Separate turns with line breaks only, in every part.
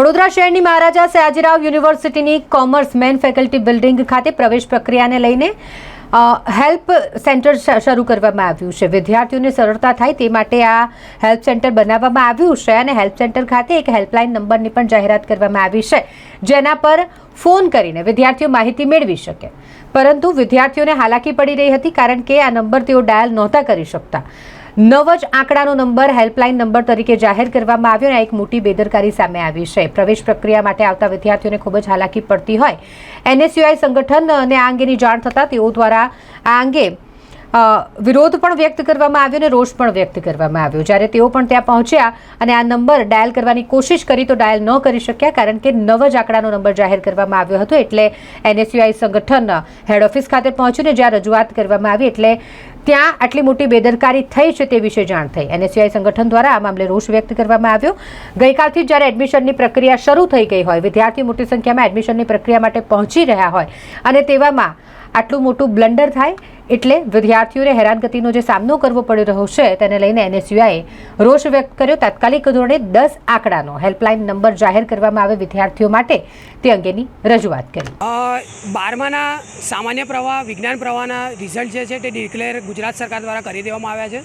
વડોદરા શહેરની મહારાજા સયાજીરાવ યુનિવર્સિટીની commerce main faculty building ખાતે પ્રવેશ પ્રક્રિયાને લઈને હેલ્પ સેન્ટર શરૂ કરવામાં આવ્યું છે. વિદ્યાર્થીઓને સરળતા થાય તે માટે આ હેલ્પ સેન્ટર બનાવવામાં આવ્યું છે અને હેલ્પ સેન્ટર ખાતે એક હેલ્પલાઇન નંબરની પણ જાહેરાત કરવામાં આવી છે, જેના પર ફોન કરીને વિદ્યાર્થીઓ માહિતી મેળવી શકે. પરંતુ વિદ્યાર્થીઓને હાલાકી પડી રહી હતી કારણ કે આ નંબર તેઓ ડાયલ નહોતા કરી શકતા. નવ જ આંકડાનો નંબર હેલ્પલાઇન નંબર તરીકે જાહેર કરવામાં આવ્યો અને એક મોટી બેદરકારી સામે આવી છે. પ્રવેશ પ્રક્રિયા માટે આવતા વિદ્યાર્થીઓને ખૂબ જ હાલાકી પડતી હોય. એનએસયુઆઈ સંગઠન અને આ અંગેની જાણ થતાં તેઓ દ્વારા આ અંગે વિરોધ પણ વ્યક્ત કરવામાં આવ્યો અને રોષ પણ વ્યક્ત કરવામાં આવ્યો. જ્યારે તેઓ પણ ત્યાં પહોંચ્યા અને આ નંબર ડાયલ કરવાની કોશિશ કરી તો ડાયલ ન કરી શક્યા કારણ કે નવ જ આંકડાનો નંબર જાહેર કરવામાં આવ્યો હતો. એટલે એનએસયુઆઈ સંગઠન હેડ ઓફિસ ખાતે પહોંચ્યું ને જ્યાં રજૂઆત કરવામાં આવી. એટલે ત્યાં આટલી મોટી બેદરકારી થઈ છે તે વિશે જાણ થઈ. એનએસયુઆઈ સંગઠન દ્વારા આ મામલે રોષ વ્યક્ત કરવામાં આવ્યો. ગઈકાલથી જ્યારે એડમિશનની પ્રક્રિયા શરૂ થઈ ગઈ હોય, વિદ્યાર્થીઓ મોટી સંખ્યામાં એડમિશનની પ્રક્રિયા માટે પહોંચી રહ્યા હોય અને તેવામાં આટલું મોટું બ્લન્ડર થાય એટલે વિદ્યાર્થીઓને હેરાનગતિનો જે સામનો કરવો પડી રહ્યો છે, તેને લઈને એનએસયુઆઈએ રોષ વ્યક્ત કર્યો. તાત્કાલિક ધોરણે દસ આંકડાનો હેલ્પલાઇન નંબર જાહેર કરવામાં આવે વિદ્યાર્થીઓ માટે તે અંગેની રજૂઆત કરી.
બારમાના સામાન્ય પ્રવાહ, વિજ્ઞાન પ્રવાહના રિઝલ્ટ જે છે તે ડિક્લેર ગુજરાત સરકાર દ્વારા કરી દેવામાં આવ્યા છે.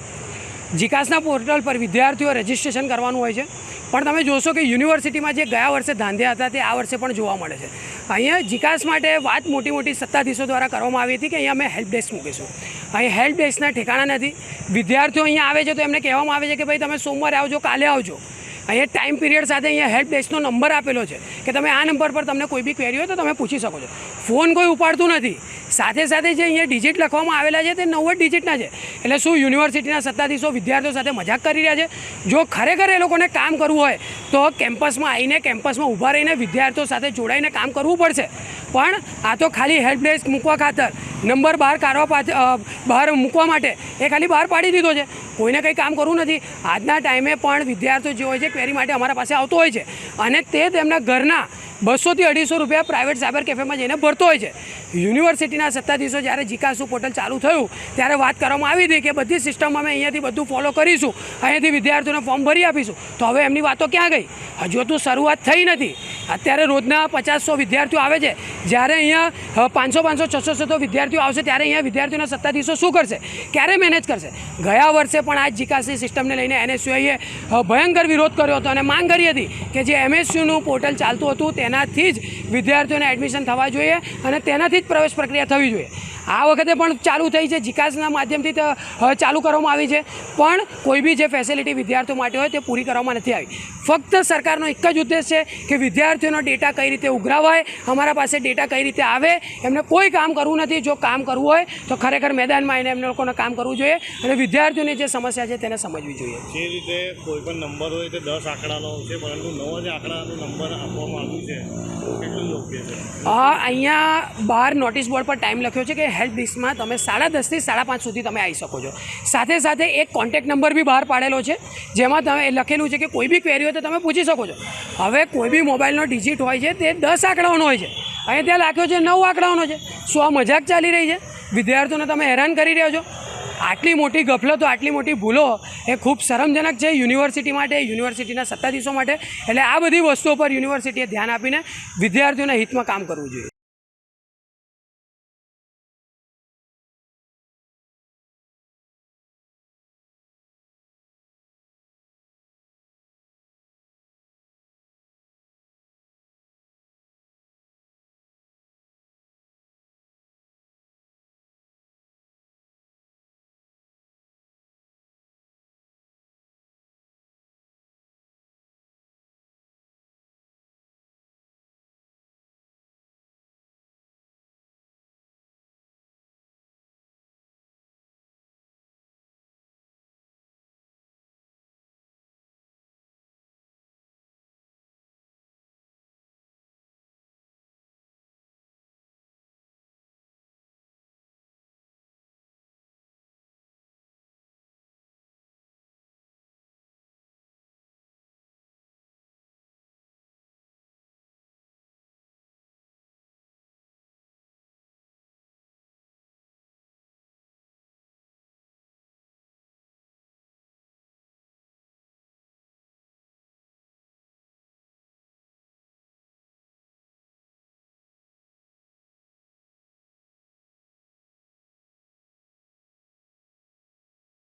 જીકાસના પોર્ટલ પર વિદ્યાર્થીઓ રજિસ્ટ્રેશન કરવાનું હોય છે. પણ તમે જોશો કે યુનિવર્સિટીમાં જે ગયા વર્ષે ધાંધ્યા હતા, તે આ વર્ષે પણ જોવા મળે છે. અહીંયા વિકાસ માટે વાત મોટી મોટી સત્તાધીશો દ્વારા કરવામાં આવી હતી કે અહીંયા અમે હેલ્પ ડેસ્ક મૂકીશું. અહીં હેલ્પ ડેસ્કના ઠેકાણા નથી. વિદ્યાર્થીઓ અહીંયા આવે છે તો એમને કહેવામાં આવે છે કે ભાઈ તમે સોમવારે આવજો, કાલે આવજો. અહીંયા ટાઈમ પીરિયડ સાથે અહીંયા હેલ્પ ડેસ્કનો નંબર આપેલો છે કે તમે આ નંબર પર તમને કોઈ બી ક્વેરી હોય તો તમે પૂછી શકો છો. ફોન કોઈ ઉપાડતું નથી. સાથે સાથે જે અહીંયા ડિજિટ લખવામાં આવેલા છે તે નવ્વદ ડિજિટના છે. એટલે શું યુનિવર્સિટીના સત્તાધીશો વિદ્યાર્થીઓ સાથે મજાક કરી રહ્યા છે? જો ખરેખર એ લોકોને કામ કરવું હોય, તો કેમ્પસમાં આવીને કેમ્પસમાં ઊભા રહીને વિદ્યાર્થીઓ સાથે જોડાઈને કામ કરવું પડશે. પણ આ તો ખાલી હેલ્પ ડેસ્ક મૂકવા ખાતર. નંબર બહાર કાઢવા બહાર મૂકવા માટે એ ખાલી બહાર પાડી દીધો છે. કોઈને કંઈ કામ કરવું નથી. આજના ટાઈમે પણ વિદ્યાર્થીઓ જે હોય છે ક્વેરી માટે અમારા પાસે આવતો હોય છે. અને તે તેમના ઘરના બસોથી અઢીસો રૂપિયા પ્રાઇવેટ સાયબર કેફેમાં જઈને ભરતો હોય છે. યુનિવર્સિટીના સત્તાધીશો જ્યારે જીકાસુ પોર્ટલ ચાલુ થયું, ત્યારે વાત કરવામાં આવી હતી કે બધી સિસ્ટમ અમે અહીંયાથી બધું ફોલો કરીશું. અહીંયાથી વિદ્યાર્થીઓને ફોર્મ ભરી આપીશું. તો હવે એમની વાતો ક્યાં ગઈ? હજુ તો શરૂઆત થઈ નથી. અત્યારે રોજના પચાસસો વિદ્યાર્થીઓ આવે છે. જ્યારે અહીંયા પાંચસો પાંચસો, છસો છસો વિદ્યાર્થીઓ આવશે, ત્યારે અહીંયા વિદ્યાર્થીઓના સત્તાધીશો શું કરશે? ક્યારે મેનેજ કરશે? ગયા વર્ષે પણ આ જ જીકાસની સિસ્ટમને લઈને એનએસયુઆઈએ ભયંકર વિરોધ કર્યો હતો અને માંગ કરી હતી કે જે એમએસયુનું પોર્ટલ ચાલતું હતું, તેનાથી જ વિદ્યાર્થીઓને એડમિશન થવા જોઈએ અને તેનાથી જ પ્રવેશ પ્રક્રિયા થવી જોઈએ. આ વખતે પણ ચાલુ થઈ છે. જીકાસના માધ્યમથી તો, ચાલુ કરવામાં આવી છે. પણ કોઈ બી જે ફેસિલિટી વિદ્યાર્થીઓ માટે હોય તે પૂરી કરવામાં નથી આવી. ફક્ત સરકારનો એક જ ઉદ્દેશ છે કે વિદ્યાર્થીઓનો ડેટા કઈ રીતે ઉઘરાવાય અમારા પાસે ડેટા કઈ રીતે આવે એમને કોઈ કામ કરવું નથી. જો કામ કરવું હોય તો ખરેખર મેદાનમાં આવીને એમને લોકોને કામ કરવું જોઈએ અને વિદ્યાર્થીઓની જે સમસ્યા છે તેને સમજવી જોઈએ.
જે રીતે કોઈ પણ નંબર હોય તે દસ આંકડાનો છે પરંતુ નવો જે આંકડાનો નંબર આપવામાં આવ્યો છે કેટલું યોગ્ય છે.
આ અહીંયા બહાર નોટિસ બોર્ડ પર ટાઈમ લખ્યો છે કે હેલ્પ ડિસ્કમાં તમે સાડા દસથી સાડા પાંચ સુધી તમે આવી શકો છો. સાથે સાથે એક કોન્ટેક્ટ નંબર બી બહાર પાડેલો છે, જેમાં તમે લખેલું છે કે કોઈ બી ક્વેરી હોય તો તમે પૂછી શકો છો. હવે કોઈ બી મોબાઈલનો ડિજિટ હોય છે તે દસ આંકડાઓનો હોય છે. અહીં ત્યાં લાખ્યો છે નવ આંકડાઓનો છે. શું આ મજાક ચાલી રહી છે? વિદ્યાર્થીઓને તમે હેરાન કરી રહ્યો છો? આટલી મોટી ગફલતો, આટલી મોટી ભૂલો એ ખૂબ શરમજનક છે યુનિવર્સિટી માટે, યુનિવર્સિટીના સત્તાધીશો માટે. એટલે આ બધી વસ્તુઓ પર યુનિવર્સિટીએ ધ્યાન આપીને વિદ્યાર્થીઓના હિતમાં કામ કરવું જોઈએ.